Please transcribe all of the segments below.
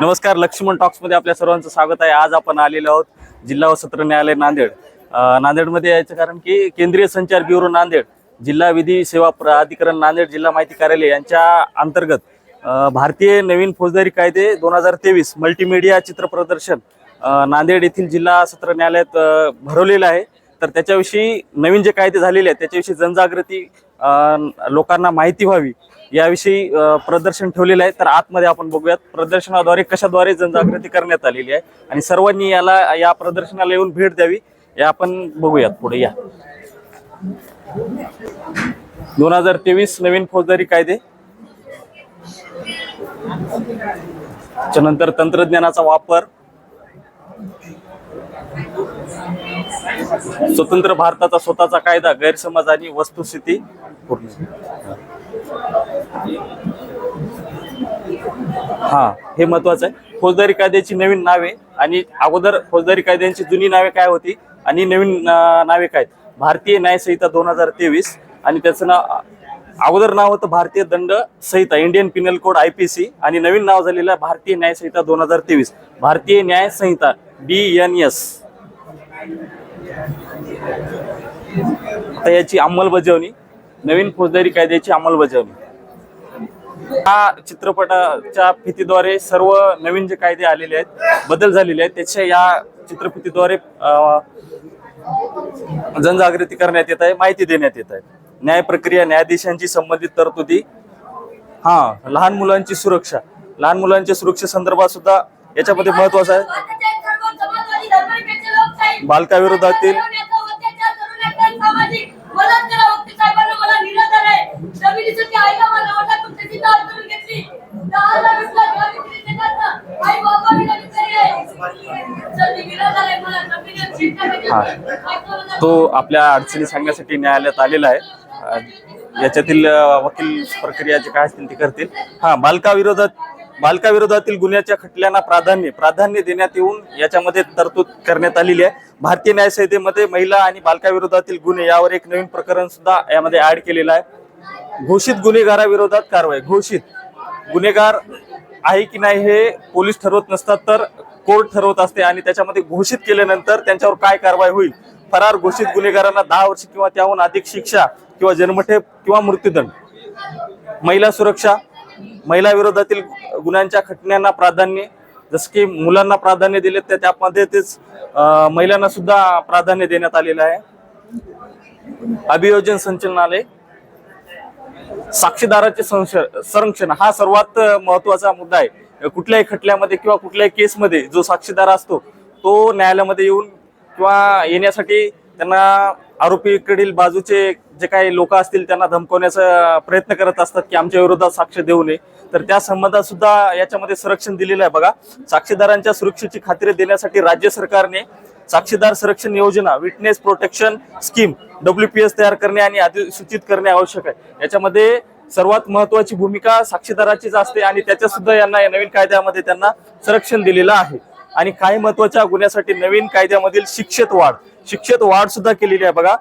नमस्कार लक्ष्मण टॉक्समध्ये आपल्या सर्वांचं स्वागत आहे. आज आपण आलेलो आहोत जिल्हा व सत्र न्यायालय नांदेड. नांदेडमध्ये यायचं कारण की केंद्रीय संचार ब्युरो नांदेड जिल्हा विधी सेवा प्राधिकरण नांदेड जिल्हा माहिती कार्यालय यांच्या अंतर्गत भारतीय नवीन फौजदारी कायदे दोन हजार तेवीस मल्टीमीडिया चित्र प्रदर्शन नांदेड येथील जिल्हा सत्र न्यायालयात भरवलेलं आहे. तर त्याच्याविषयी नवीन जे कायदे झालेले आहेत त्याच्याविषयी जनजागृती लोकांना माहिती व्हावी. याविषयी प्रदर्शन ठेवलेलं आहे. तर आतमध्ये आपण बघूयात प्रदर्शनाद्वारे कशाद्वारे जनजागृती करण्यात आलेली आहे आणि सर्वांनी याला या प्रदर्शनाला येऊन भेट द्यावी हे आपण बघूयात. पुढे या. दोन हजार तेवीस नवीन फौजदारी कायदे. नंतर तंत्रज्ञानाचा वापर. स्वतंत्र भारताचा स्वतःचा कायदा गैरसमज आणि वस्तुस्थिती पूर्ण. हा हे महत्वाचं आहे. फौजदारी कायद्याची नवीन नावे आणि अगोदर फौजदारी कायद्यांची जुनी नावे काय होती आणि नवीन नावे काय आहेत? भारतीय न्याय संहिता दोन हजार तेवीस आणि त्याचं नाव अगोदर नाव होतं भारतीय दंड संहिता Indian penal code I P C आणि नवीन नाव झालेलं आहे भारतीय न्याय संहिता दोन हजार तेवीस. भारतीय न्याय संहिता बी एन एस आता याची अंमलबजावणी नवीन फौजदारी कायद्याची अंमलबजावणी. या चित्रपटाच्या फितीद्वारे सर्व नवीन जे कायदे आलेले आहेत बदल झालेले आहेत त्याच्या या चित्रफितीद्वारे जनजागृती करण्यात येत आहे माहिती देण्यात येत आहे. न्याय प्रक्रिया न्यायाधीशांची संबंधित तरतुदी हा लहान मुलांची सुरक्षा. लहान मुलांच्या सुरक्षे संदर्भात सुद्धा याच्यामध्ये महत्वाचं आहे. बालकाविरोधातील तो आपल्या अडचणी सांगण्यासाठी न्यायालयात आलेला आहे. याच्यातील वकील प्रक्रिया जे काय असतील ते करतील. हा बालकाविरोधात बालकाविरोधातील गुन्ह्याच्या खटल्यांना प्राधान्य प्राधान्य देण्यात येऊन याच्यामध्ये तरतूद करण्यात आलेली आहे. भारतीय न्यायसंहितेमध्ये महिला आणि बालकाविरोधातील गुन्हे यावर एक नवीन प्रकरण सुद्धा यामध्ये ऍड केलेलं आहे. घोषित गुन्हेगाराविरोधात कारवाई. घोषित. गुन्हेगार आहे की नाही हे पोलीस ठरवत नसतात तर कोर्ट ठरवत असते आणि त्याच्यामध्ये घोषित केल्यानंतर त्यांच्यावर काय कारवाई होईल? फरार घोषित गुन्हेगारांना दहा वर्ष किंवा त्याहून अधिक शिक्षा किंवा जन्मठेप किंवा मृत्यूदंड. महिला सुरक्षा महिला विरोधातील गुन्ह्यांच्या खटण्यांना प्राधान्य जसं की मुलांना प्राधान्य दिले तर त्यामध्ये तेच महिलांना सुद्धा प्राधान्य देण्यात आलेलं आहे. अभियोजन संचालनालय साक्षीदाराचे संरक्षण हा सर्वात महत्त्वाचा मुद्दा आहे. कुठल्याही खटल्यामध्ये किंवा कुठल्याही केसमध्ये जो साक्षीदार असतो तो न्यायालयामध्ये येऊन किंवा येण्यासाठी त्यांना आरोपीकडील बाजूचे जे काही लोक असतील त्यांना धमकवण्याचा प्रयत्न करत असतात की आमच्या विरोधात साक्ष देऊ नये. तर त्या संबंधात सुद्धा याच्यामध्ये संरक्षण दिलेलं आहे बघा. साक्षीदारांच्या सुरक्षेची खात्री देण्यासाठी राज्य सरकारने साक्षीदार संरक्षण योजना witness protection scheme W P S तयार करणे आणि अधिसूचित करणे आवश्यक आहे. याच्यामध्ये सर्वात महत्वाची भूमिका साक्षीदाराचीच असते आणि त्याच्या सुद्धा यांना या नवीन कायद्यामध्ये त्यांना संरक्षण दिलेलं आहे. आणि काही महत्त्वाच्या गुन्ह्यासाठी नवीन कायद्यामधील शिक्षित वाढ शिक्षित वाढ सुद्धा केलेली आहे बघा.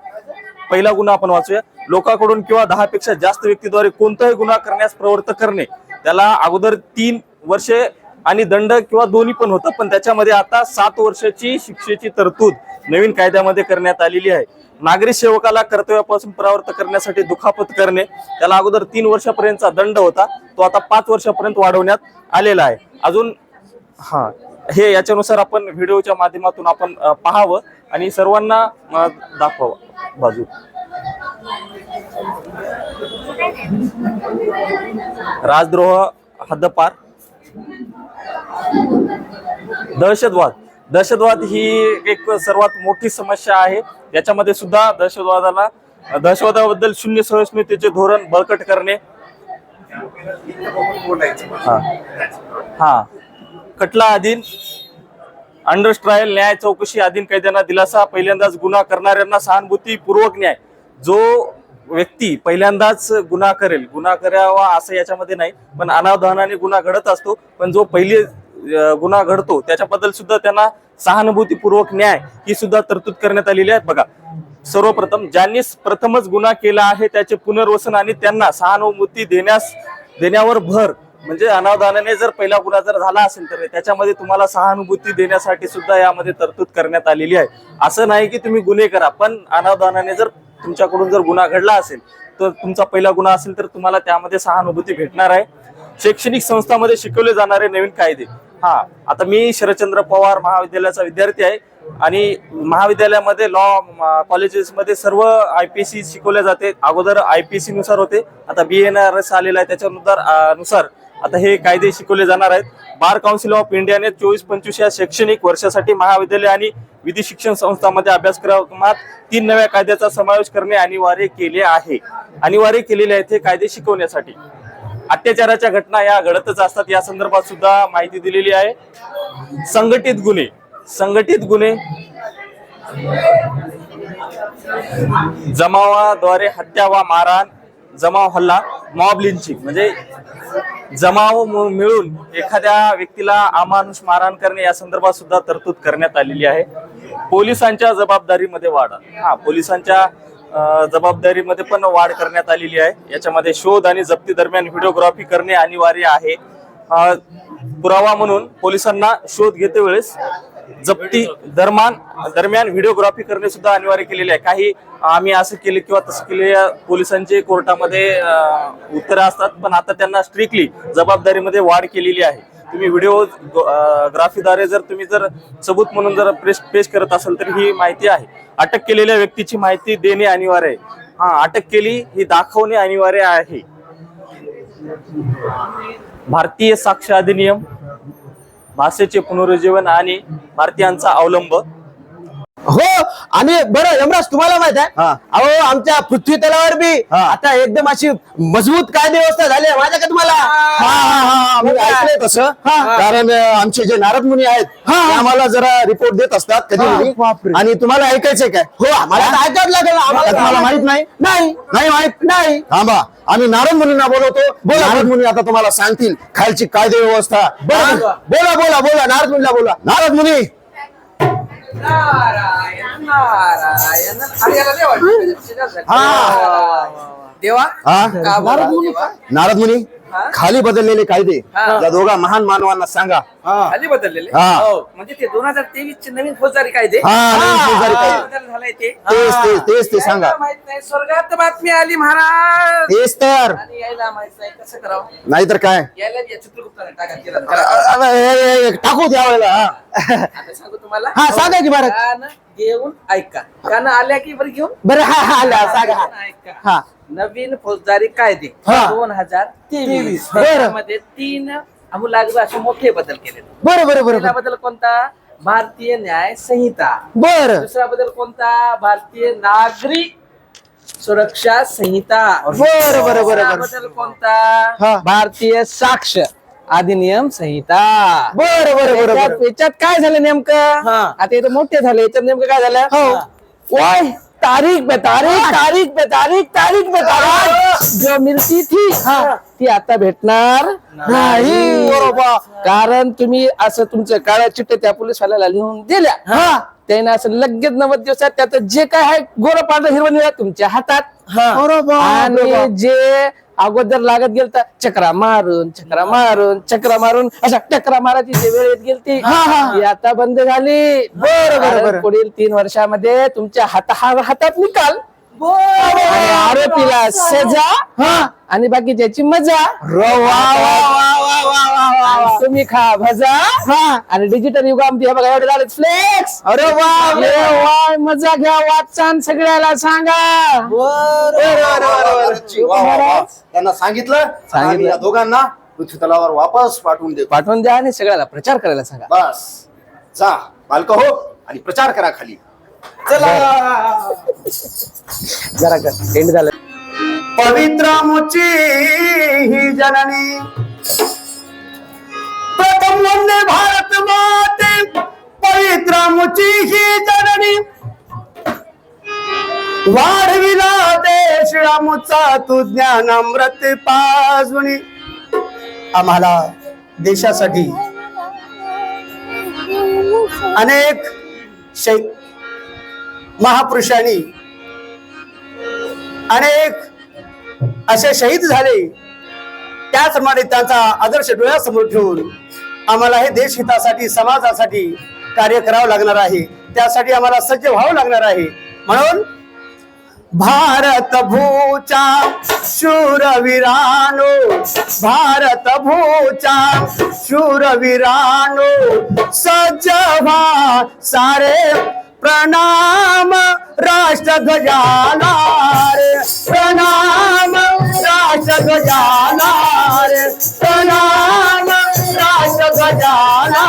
पहिला गुन्हा आपण वाचूया. लोकांकडून किंवा दहा पेक्षा जास्त व्यक्तीद्वारे कोणताही गुन्हा करण्यास प्रवृत्त करणे त्याला अगोदर तीन वर्षे आणि दंड किंवा दोन्ही पण होतं पण त्याच्यामध्ये आता सात वर्षाची शिक्षेची तरतूद नवीन कायद्यामध्ये करण्यात आलेली आहे. नागरी सेवकाला कर्तव्यापासून परावर्त करण्यासाठी दुखापत करणे त्याला अगोदर तीन वर्षापर्यंतचा दंड होता तो आता पाच वर्षापर्यंत वाढवण्यात आलेला आहे. अजून हा हे याच्यानुसार आपण व्हिडिओच्या माध्यमातून आपण पाहावं आणि सर्वांना दाखवावं. बाजू. राजद्रोह हद्दपार. दहशतवाद. दहशतवाद ही एक सर्वात मोठी समस्या आहे. याच्यामध्ये सुद्धा दहशतवादाला दहशतवादाबद्दल शून्य सहिष्णुतेचे धोरण बळकट करणे हा. हा. खटला अधीन अंडर ट्रायल न्याय चौकशी अधीन कैद्यांना दिलासा पहिल्यांदाच गुन्हा करणाऱ्यांना सहानुभूतीपूर्वक न्याय. जो व्यक्ती पहिल्यांदाच गुन्हा करेल. गुन्हा करावा असं याच्यामध्ये नाही पण अनावधानाने गुन्हा घडत असतो. पण जो पहिले गुन्हा घडतो त्याच्याबद्दल सुद्धा त्यांना सहानुभूतीपूर्वक न्याय ही सुद्धा तरतूद करण्यात आलेली आहे. बघा सर्वप्रथम ज्यांनी प्रथमच गुन्हा केला आहे त्याचे पुनर्वसन आणि त्यांना सहानुभूती देण्यास देण्यावर भर म्हणजे अनावधानाने जर पहिला गुन्हा जर झाला असेल तर त्याच्यामध्ये तुम्हाला सहानुभूती देण्यासाठी सुद्धा यामध्ये तरतूद करण्यात आलेली आहे. असं नाही की तुम्ही गुन्हे करा पण अनावधानाने जर तुमच्याकडून जर गुन्हा घडला असेल तर तुमचा पहिला गुन्हा असेल तर तुम्हाला त्यामध्ये सहानुभूती भेटणार आहे. शैक्षणिक संस्थांमध्ये शिकवले जाणारे नवीन कायदे. हा आता मी शरदचंद्र पवार महाविद्यालयाचा विद्यार्थी आहे आणि महाविद्यालयामध्ये लॉ कॉलेजेसमध्ये सर्व आय पी सी शिकवले जाते. अगोदर आय पी सी नुसार होते आता बी एन आर एस आलेला आहे त्याच्यानुसार नुसार आता हे कायदे शिकवले जाणार आहेत. बार काउन्सिल ऑफ इंडियाने चोवीस पंचवीस या शैक्षणिक वर्षासाठी महाविद्यालय आणि विधी शिक्षण संस्थांमध्ये अभ्यासक्रमात तीन नव्या कायद्याचा समावेश करणे अनिवार्य केले आहे. अनिवार्य केलेले आहेत हे कायदे शिकवण्यासाठी. अत्याचाराच्या घटना या घडतच असतात. या संदर्भात सुद्धा माहिती दिलेली आहे. संघटित गुन्हे. संघटित गुन्हे. जमावाद्वारे हत्या वा मारहाण जमाव हल्ला मॉब लिंचिंग म्हणजे जमाव मिळून एखाद्या व्यक्तीला अमानुष मारहाण करणे या संदर्भात सुद्धा तरतूद करण्यात आलेली आहे. पोलिसांच्या जबाबदारीमध्ये वाढ. हा पोलिसांच्या जबाबदारीमध्ये पण वाढ करण्यात आलेली आहे. याच्यामध्ये शोध आणि जप्ती दरम्यान व्हिडिओग्राफी करणे अनिवार्य आहे. पुरावा म्हणून पोलिसांना शोध घेते वेळेस जप्ती दरम्यान दरम्यान व्हिडिओग्राफी करणे सुद्धा अनिवार्य केलेले आहे. काही आम्ही असं केले किंवा तसं केले पोलिसांचे कोर्टामध्ये उत्तर असतात पण आता त्यांना स्ट्रिक्टली जबाबदारीमध्ये वाढ केलेली आहे. तुम्ही व्हिडिओ ग्राफीद्वारे जर तुम्ही जर सबूत म्हणून जर प्रेस पेश करत असाल तर ही माहिती आहे. अटक केलेल्या व्यक्तीची माहिती देणे अनिवार्य आहे. हा अटक केली ही दाखवणे अनिवार्य आहे. भारतीय साक्ष अधिनियम भाषेचे पुनरुज्जीवन आणि भारतीयांचा अवलंब. हो आणि बरं यमराज तुम्हाला माहीत आहे? हा. अहो आमच्या पृथ्वी तलावर बी हा. आता एकदम अशी मजबूत कायदे व्यवस्था झाली आहे माहिती आहे का तुम्हाला? हा हा हा. ऐकलंय तसं कारण अं, आमचे जे नारद मुनी आहेत ते आम्हाला जरा रिपोर्ट देत असतात कधी हा, कधी. आणि तुम्हाला ऐकायचंय काय? हो आम्हाला तर ऐकावंच लागेल. आम्हाला तुम्हाला माहीत नाही? नाही. नाही माहीत? नाही. थांबा. आम्ही नारद मुनींना बोलवतो. नारद मुनी आता तुम्हाला सांगतील. खालची कायदे व्यवस्था. हा? बोला बोला बोला. नारद मुनीला बोला. नारद मुनी. नारायण नारायण. अरे याला देवा हा. देवा हा? का बोला देवा? नारद मुनी? खाली बदललेले कायदे. हा. या दोघा महान मानवांना सांगा. खाली बदललेले? हा. हो. म्हणजे ते दोन हजार तेवीस चे नवीन फौजदारी कायदे हा, नवीन फौजदारी कायदे. बदल झालाय ते. तेच तेच तेच ते सांगा. यायला माहीत नाही. स्वर्गात बातमी आली महाराज. तेच तर. आणि यायला माहीत नाही. कसं करावं? नाहीतर काय? यायला या चित्रगुप्ताने टाका केलं करा. अरे, हे, हे, टाकू द्या वेळेला हा. आता सांगू तुम्हाला. हा, सांगा की महाराज. कान घेऊन ऐका. कान आल्या की बरं घेऊन? बरं हा हा आला, सांगा. हा. ऐका. हा. नवीन फौजदारी कायदे हा. दोन हजार तेवीस. बरं. त्यामध्ये तीन आमूलाग्र असे मोठे बदल केले बरं बरं बरं बदल कोणता? भारतीय न्याय संहिता. बरं. दुसरा बदल कोणता? भारतीय नागरी सुरक्षा संहिता. बरं, बरं, बरं, तिसरा बरं. बदल हा. कोणता भारतीय साक्ष अधिनियम संहिता. बरं बरं बरं याच्यात बरं. याच्यात काय झालं नेमकं? हा. आता इथं मोठे झाले. याच्यात नेमकं काय झालं? हो. वाय? तारीख पे तारीख तारीख पे तारीख तारीख पे तारीख। जो मिळती थी ती आता भेटणार नाही। बरोबर। कारण तुम्ही असं तुमच्या काळ्या चिठ्ठ्या त्या पोलिसवाल्याला लिहून दिल्या। त्याने असं लगेच नव्वद दिवसात त्यात जे काय आहे गोरं पांढरं हिरवं निळं तुमच्या हातात. बरोबर, आणि बरोबर. जे अगोदर लागत गेल तर चक्रा मारून चक्रा मारून चक्रा मारून अशा चक्रा मारायची जे वेळ येत गेलती ती आता बंद झाली. बरं, बरं, कारण बरं. पुढील तीन वर्षामध्ये तुमच्या हाता हा- हातात निकाल. आणि आरोपीला सजा आणि बाकी त्याची मजा. आणि तुम्ही खा भजा. आणि डिजिटल युगामध्ये हे बघा एवढे झाले. फ्लेक्स अरे वा मजा घ्या वाचान सगळ्याला सांगा. त्यांना सांगितलं आणि या दोघांना पृथ्वी तलावर वापस पाठवून देतो. पाठवून द्या आणि सगळ्याला प्रचार करायला सांगा. बस. जा बालक हो आणि प्रचार करा खाली. जरा एंड झालं. पवित्र मुची ही जननी. देश तू ज्ञान अमृत पाजुनी. आम्हाला देशासाठी अनेक शै महापुरुषांनी अनेक असे शहीद झाले. त्याचप्रमाणे त्यांचा आदर्श डोळ्यासमोर ठेवून आम्हाला हे देशहितासाठी समाजासाठी कार्य करावं लागणार आहे. त्यासाठी आम्हाला सज्ज व्हावं लागणार आहे. म्हणून भारत भूचा शूरवीरानो भारत भूचा शूरवीरानो सजवा सारे प्रणाम राष्ट्रध्वजाला रे प्रणाम राष्ट्रध्वजाला रे प्रणाम राष्ट्रध्वजाला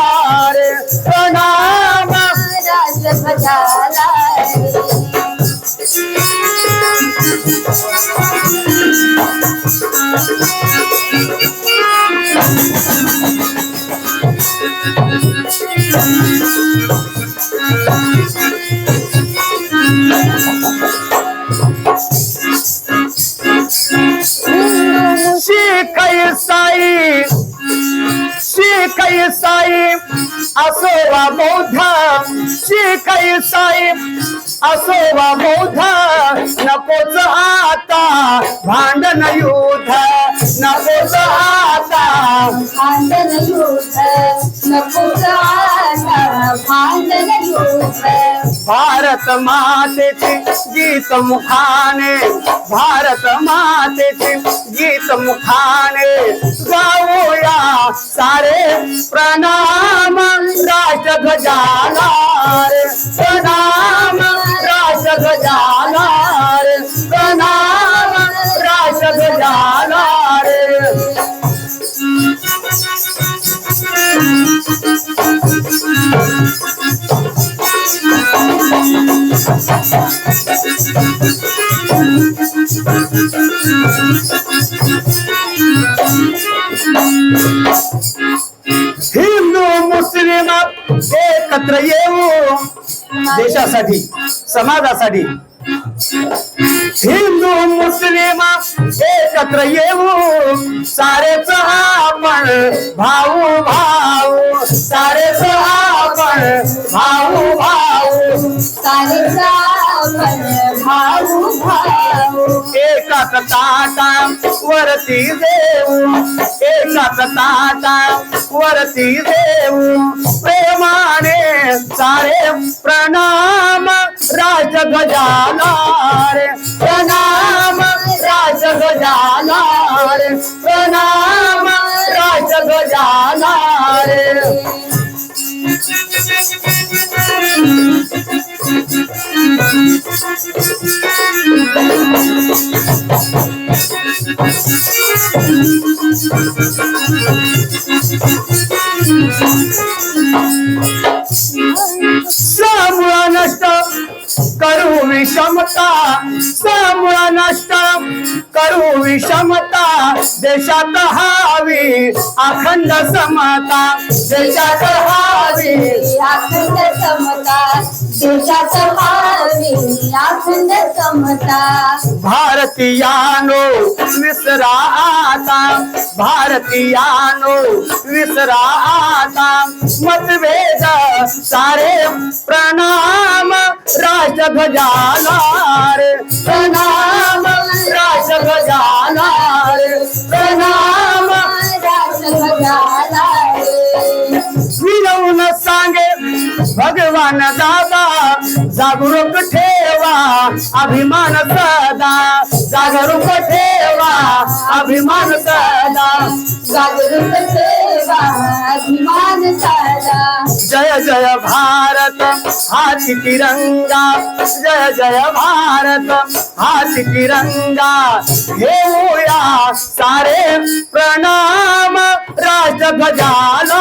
সাহেব असो वा बौद्ध नकोच आता. भांडण युद्ध नकोच आता. भांडण युद्ध नकोच आता. भांडण युद्ध. भारत मातेचे गीत मुखाने भारत मातेचे गीत मुखाने गाऊया सारे प्रणाम राष्ट्रध्वजाला रे. प्रणाम. हिंदू मुस्लिम एकत्र येऊ देशासाठी समाजासाठी हिंदू मुस्लिम एकत्र येऊ सारेच आपण भाऊ भाऊ सारेच आपण भाऊ भाऊ सारेचा आपण भाऊ भाऊ. एकाच ताटा वरती देऊ एकाच ताटा वरती देऊ प्रेमाने सारे प्रणाम राजध्वजाला रे प्रणाम राजध्वजाला रे प्रणाम राजध्वजाला रे सामुळा नष्ट करू विषमता सामुळा नष्ट. करू विषमता देशात हवी अखंड समता. देशात हवी. अखंड समता. अखंड समता. भारतीयानो विसरा आता भारतीयानो विसरा आता मतभेद सारे प्रणाम राजभजानार रे प्रणाम राष्ट्रध्वजाला रे प्रणाम भगवान दादा जागरूक ठेवा अभिमान सदा जागरूक ठेवा अभिमान सदा जागरूक अभिमान जय जय भारत हाती तिरंगा जय जय भारत हाती तिरंगा घेऊया सारे प्रणाम राष्ट्रध्वजाला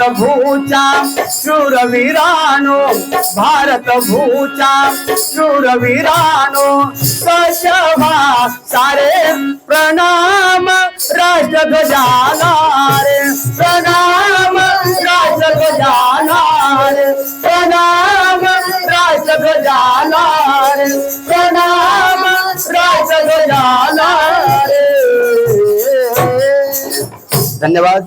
भारत भूचा शूरवीरानो भारत भूचा शूरवीरानो कशवा सारे प्रणाम राष्ट्रध्वजाला रे प्रणाम राष्ट्रध्वजाला रे प्रणाम राष्ट्रध्वजाला रे प्रणाम राष्ट्रध्वजाला रे धन्यवाद।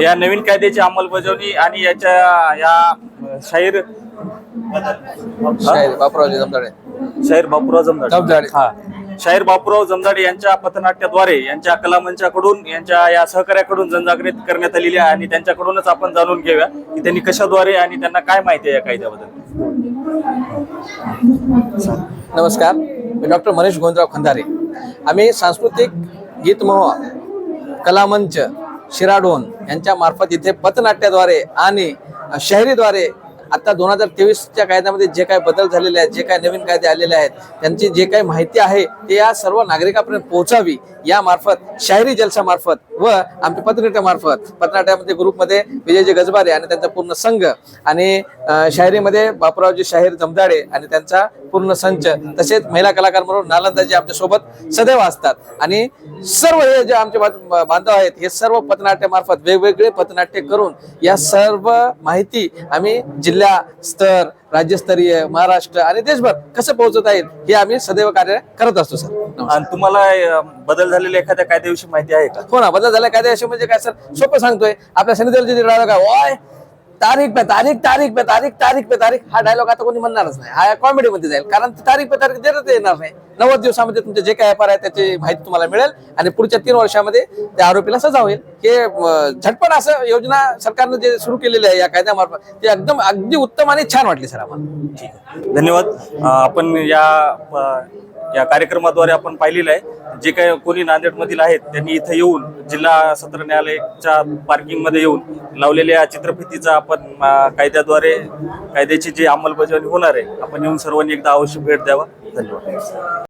या नवीन कायद्याची अंमलबजावणी आणि याच्या या शाहीर शाहीर बापूरावजी जमदाडे. शाहीर बापूराव जमदाडे. हा. शाहीर बापूराव जमदाडे यांच्या पथनाट्याद्वारे यांच्या कलामंचाकडून यांच्या या सहकार्याकडून जनजागृती करण्यात आलेली आहे आणि त्यांच्याकडूनच आपण जाणून घेऊया की त्यांनी कशाद्वारे आणि त्यांना काय माहिती आहे या कायद्याबद्दल. नमस्कार. मी डॉक्टर मनीष गोविंदराव खंदारे. आम्ही सांस्कृतिक गीत महोत्सव कलामंच शिराडोन यांच्या मार्फत इथे पथनाट्याद्वारे आणि शहरीद्वारे आता दोन हजार तेवीसच्या कायद्यामध्ये जे काही बदल झालेले आहेत जे काही नवीन कायदे आलेले आहेत त्यांची जे काही माहिती आहे ते या सर्व नागरिकांपर्यंत पोहोचावी या मार्फत शाहिरी जलसा मार्फत व आमच्या पथनाट्यामार्फत पथनाट्यामध्ये ग्रुपमध्ये विजयजी गजबारे आणि त्यांचा पूर्ण संघ आणि शाहिरीमध्ये बापरावजी शाहीर जमदाडे आणि त्यांचा पूर्ण संच तसेच महिला कलाकार म्हणून नालंदाजी आमच्यासोबत सदैव असतात. आणि सर्व हे जे आमचे बांधव आहेत हे सर्व पथनाट्यामार्फत वेगवेगळे पथनाट्य करून या सर्व माहिती आम्ही जिल्हा स्तर राज्यस्तरीय महाराष्ट्र आणि देशभर कसं पोहोचत आहेत हे आम्ही सदैव कार्य करत असतो सर. आणि तुम्हाला बदल झालेल्या एखाद्या कायद्याविषयी माहिती आहे का? हो ना बदल झाला काय असे म्हणजे काय सर? सोपं सांगतोय. आपल्या सनी डायलॉग आहे ओय तारीख पे तारीख तारीख पे तारीख तारीख पे तारीख. हा डायलॉग आता कोणी म्हणणारच नाही. हा कॉमेडी मध्ये जाईल. कारण तारीख पे तारीख देण्यात येणार नाही. नव्वद दिवसामध्ये तुमचे जे काय व्यापार आहे त्याची माहिती तुम्हाला मिळेल आणि पुढच्या तीन वर्षामध्ये त्या आरोपीला सजा होईल. हे झटपट असं योजना सरकारनं जे सुरू केलेली आहे या कायद्यामार्फत ते एकदम अगदी उत्तम आणि छान वाटली सर आम्हाला. धन्यवाद. आपण या या कार्यक्रमाद्वारे आपण पाहिलेलं आहे. जे काही कोणी नांदेड मधील आहेत त्यांनी इथे येऊन जिल्हा सत्र न्यायालयाच्या पार्किंगमध्ये येऊन लावलेल्या चित्रफितीचा आपण कायद्याद्वारे कायद्याची जी अंमलबजावणी होणार आहे आपण येऊन सर्वांनी एकदा अवश्य भेट द्यावा. धन्यवाद.